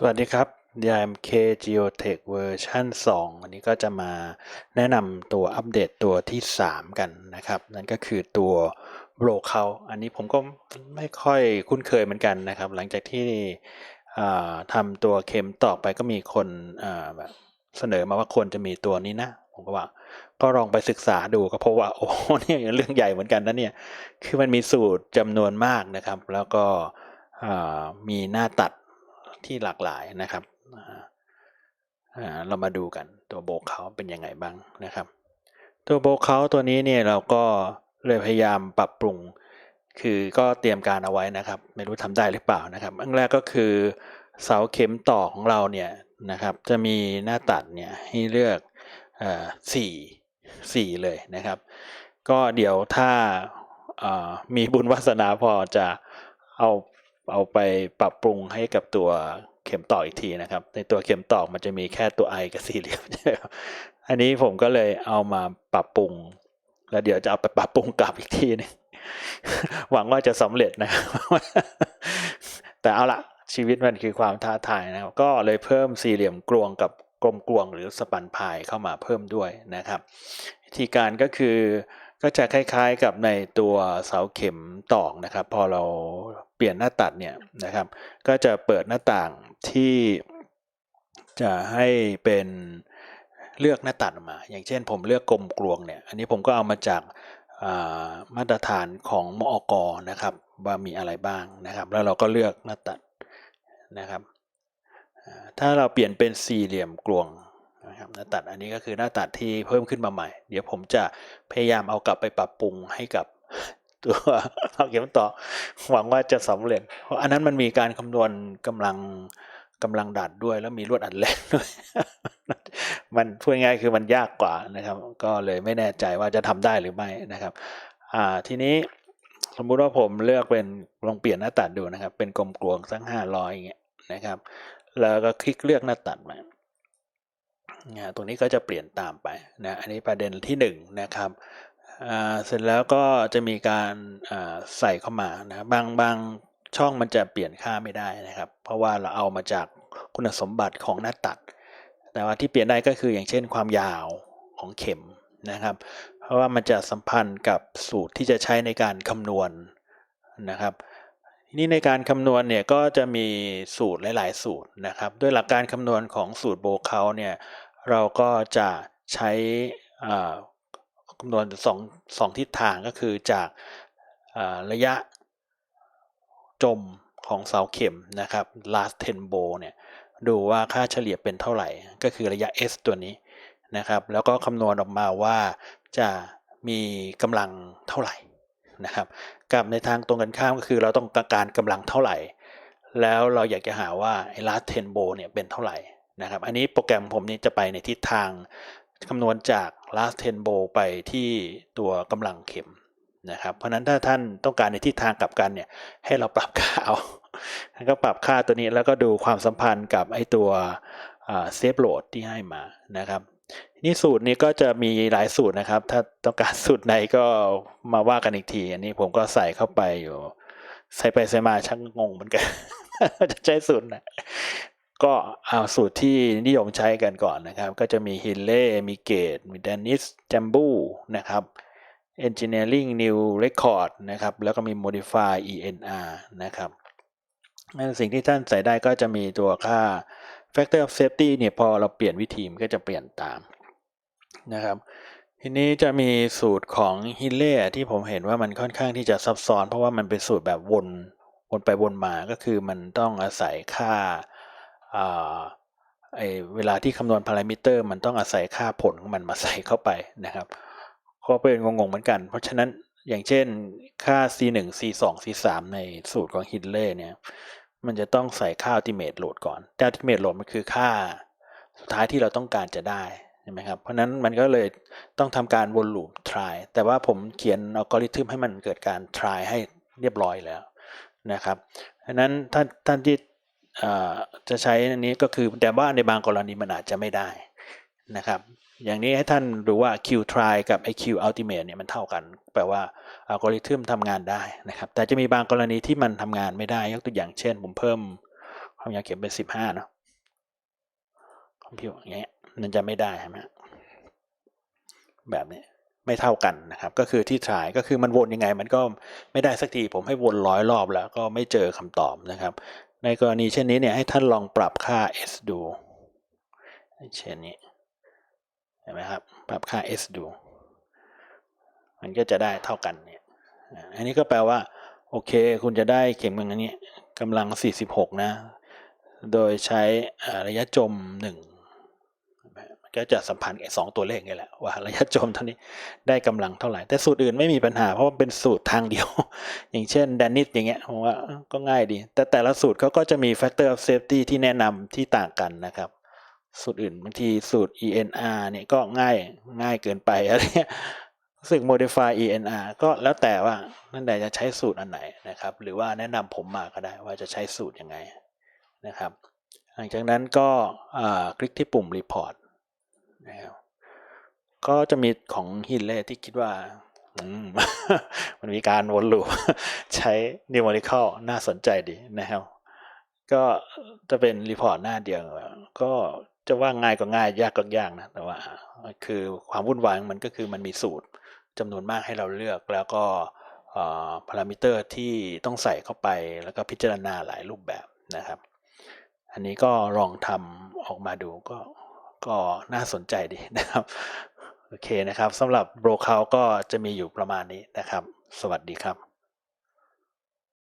สวัสดีครับ DMK Geotech เวอร์ชัน2อันนี้ก็จะมาแนะนำตัวอัปเดตตัวที่ 3 กันนะครับ นั่นก็คือตัว b r o k o u t อันนี้ผมก็ไม่ค่อยคุ้นเคยเหมือนกันนะครับ หลังจากที่ทำตัวเข็มต่อไปก็มีคนแบบเสนอมาว่าควรจะมีตัวนี้นะ ผมก็ว่าก็ลองไปศึกษาดูก็พบว่าโอ้โหเนี่ยเรื่องใหญ่เหมือนกันนะเนี่ย คือมันมีสูตรจำนวนมากนะครับ แล้วก็มีหน้าตัด ที่หลากหลายนะครับเรามาดูกันตัวโบกเขาเป็นยังไงบ้างนะครับ ตัวโบกเขาตัวนี้เนี่ยเราก็เลยพยายามปรับปรุง คือก็เตรียมการเอาไว้นะครับ ไม่รู้ทำได้หรือเปล่านะครับอันแรกก็คือเสาเข็มต่อของเราเนี่ยนะครับ จะมีหน้าตัดเนี่ยให้เลือกสี่สี่เลยนะครับ ก็เดี๋ยวถ้ามีบุญวาสนาพอจะเอา เอาไปปรับปรุงให้กับตัวเข็มต่ออีกทีนะครับ ในตัวเข็มต่อมันจะมีแค่ตัวไอกับสี่เหลี่ยมอันนี้ผมก็เลยเอามาปรับปรุง แล้วเดี๋ยวจะเอาไปปรับปรุงกลับอีกทีนึงหวังว่าจะสำเร็จนะ แต่เอาละชีวิตมันคือความท้าทายนะครับ ก็เลยเพิ่มสี่เหลี่ยมกลวงกับกลมกลวงหรือสปันพายเข้ามาเพิ่มด้วยนะครับ วิธีการก็คือ ก็จะคล้ายๆกับในตัวเสาเข็มตอกนะครับ พอเราเปลี่ยนหน้าตัดเนี่ยนะครับ ก็จะเปิดหน้าต่างที่จะให้เป็นเลือกหน้าตัดออกมา อย่างเช่นผมเลือกกลมกลวงเนี่ย อันนี้ผมก็เอามาจากามาตรฐานของมอกนะครับ ว่ามีอะไรบ้างนะครับ แล้วเราก็เลือกหน้าตัดนะครับ ถ้าเราเปลี่ยนเป็นสี่เหลี่ยมกลวง นะครับหน้าตัดอันนี้ก็คือหน้าตัดที่เพิ่มขึ้นมาใหม่ เดี๋ยวผมจะพยายามเอากลับไปปรับปรุงให้กับตัวเอาเข็มต่อหวังว่าจะสำเร็จ เพราะอันนั้นมันมีการคำนวณกำลังกำลังดัดด้วย แล้วมีลวดอัดแรงด้วยมันพูดง่ายคือมันยากกว่านะครับ ก็เลยไม่แน่ใจว่าจะทำได้หรือไม่นะครับ อ่าทีนี้สมมุติว่าผมเลือกเป็นลองเปลี่ยนหน้าตัดดูนะครับ เป็นกลมกลวงสักห้าร้อยอย่างเงี้ยนะครับ แล้วก็คลิกเลือกหน้าตัดมา นะตรงนี้ก็จะเปลี่ยนตามไปนะอันนี้ประเด็นที่หนึ่งนะครับเสร็จแล้วก็จะมีการใส่เข้ามานะบางบางช่องมันจะเปลี่ยนค่าไม่ได้นะครับ เพราะว่าเราเอามาจากคุณสมบัติของหน้าตัด แต่ว่าที่เปลี่ยนได้ก็คืออย่างเช่นความยาวของเข็มนะครับ เพราะว่ามันจะสัมพันธ์กับสูตรที่จะใช้ในการคำนวณนะครับทีนี้ในการคำนวณเนี่ยก็จะมีสูตรหลาย ๆ สูตรนะครับ ด้วยหลักการคำนวณของสูตรโบเขาเนี่ย เราก็จะใช้คำนวณสองสองทิศทางก็คือจาการะยะจมของเสาเข็มนะครับ last ten bow เนี่ยดูว่าค่าเฉลี่ยเป็นเท่าไหร่ ก็คือระยะ s ตัวนี้นะครับ แล้วก็คำนวณออกมาว่าจะมีกำลังเท่าไหร่นะครับ กับในทางตรงกันข้ามก็คือเราต้องการกำลังเท่าไหร่ แล้วเราอยากจะหาว่าไอ้ last ten bow เนี่ยเป็นเท่าไหร่ นะครับ อันนี้โปรแกรมผมนี่จะไปในทิศทางคำนวณจาก last ten bow ไปที่ตัวกำลังเข็มนะครับ เพราะฉะนั้นถ้าท่านต้องการในทิศทางกลับกันเนี่ยให้เราปรับค่าเอาแล้วก็ปรับค่าตัวนี้แล้วก็ดูความสัมพันธ์กับไอ้ตัวเซฟโหลดที่ให้มานะครับนี่สูตรนี้ก็จะมีหลายสูตรนะครับ ถ้าต้องการสูตรไหนก็มาว่ากันอีกที อันนี้ผมก็ใส่เข้าไปอยู่ ใส่ไปใส่มาช่างงงเหมือนกัน จะใช้สูตรไหน ก็เอาสูตรที่นิยมใช้กันก่อนนะครับ ก็จะมีฮินเล่ มีเกต มี d ดนิสจัมบูนะครับ Engineering New Record นะครับ แล้วก็มี Modify ENR นะครับสิ่งที่ท่านใส่ได้ก็จะมีตัวค่า Factor of Safety เนี่ยพอเราเปลี่ยนวิธีมันก็จะเปลี่ยนตามนะครับ ทีนี้จะมีสูตรของฮิเล่ที่ผมเห็นว่ามันค่อนข้างที่จะซับซ้อน เพราะว่ามันเป็นสูตรแบบวนวนไปวนมาก็คือมันต้องอาศัยค่า เวลาที่คำนวณพารามิเตอร์ มันต้องอาศัยค่าผลของมันมาใส่เข้าไปนะครับก็เป็นงงๆเหมือนกัน เพราะฉะนั้นอย่างเช่นค่า c1 c2 c3 ในสูตรของฮินเล่เนี่ยมันจะต้องใส่ค่า ultimate load ก่อนแต่ ultimate load มันคือค่าสุดท้ายที่เราต้องการจะได้ใช่ไหมครับ เพราะนั้นมันก็เลยต้องทำการวนลูป try แต่ว่าผมเขียนอัลกอริทึมให้มันเกิดการ try ให้เรียบร้อยแล้วนะครับเพราะนั้นท่านท่านที่ จะใช้อันนี้ก็คือแต่ว่าในบางกรณีมันอาจจะไม่ได้นะครับอย่างนี้ให้ท่านรู้ว่า Q try กับ IQ ultimate เนี่ยมันเท่ากัน แปลว่าอัลกอริทึมทำงานได้นะครับ แต่จะมีบางกรณีที่มันทำงานไม่ได้ ยกตัวอย่างเช่น ผมเพิ่มความยาวเข็มเป็นสิบห้าเนาะคอมพิวอย่างเงี้ยมันจะไม่ได้ใช่ไหมฮะแบบนี้ไม่เท่ากันนะครับ ก็คือที่ถ่ายก็คือมันวนยังไง มันก็ไม่ได้สักทีผมให้วนร้อยรอบแล้วก็ไม่เจอคำตอบนะครับ ในกรณีเช่นนี้เนี่ยให้ท่านลองปรับค่า s ดูเช่นนี้เห็นไหมครับปรับค่า s ดู มันก็จะได้เท่ากันเนี่ยอันนี้ก็แปลว่า โอเค คุณจะได้เข็มเมืองอันนี้กำลัง 46 นะ โดยใช้ระยะจม 1 ก็จะสัมพันธ์กับสองตัวเลขนี่แหละว่าระยะจมเท่านี้ได้กำลังเท่าไหร่แต่สูตรอื่นไม่มีปัญหาเพราะว่าเป็นสูตรทางเดียว อย่างเช่นแดนนิสอย่างเงี้ยผมว่าก็ง่ายดี แต่แต่ละสูตรเขาก็จะมี factor of safety ที่แนะนำที่ต่างกันนะครับสูตรอื่นบางทีสูตร ENR เนี่ยก็ง่ายง่ายเกินไปอะไรเงี้ยรู้สึก modify ENR ก็แล้วแต่ว่านั่นใดจะใช้สูตรอันไหนนะครับ หรือว่าแนะนำผมมาก็ได้ว่าจะใช้สูตรยังไงนะครับ หลังจากนั้นก็คลิกที่ปุ่ม report นะครับก็จะมีของฮินเล่ที่คิดว่ามมันมีการวนลูปใช้ numerical น่าสนใจดีนะครับ ก็จะเป็นรีพอร์ตหน้าเดียว ก็จะว่าง่ายก็ง่ายยากก็ยากนะ แต่ว่า คือความวุ่นวายมันก็คือมันมีสูตรจำนวนมากให้เราเลือกแล้วก็พารามิเตอร์ที่ต้องใส่เข้าไปแล้วก็พิจารณาหลายรูปแบบนะครับ อันนี้ก็ลองทำออกมาดูก็ ก็น่าสนใจดีนะครับ โอเคนะครับสำหรับโบรกเขาก็จะมีอยู่ประมาณนี้นะครับ สวัสดีครับ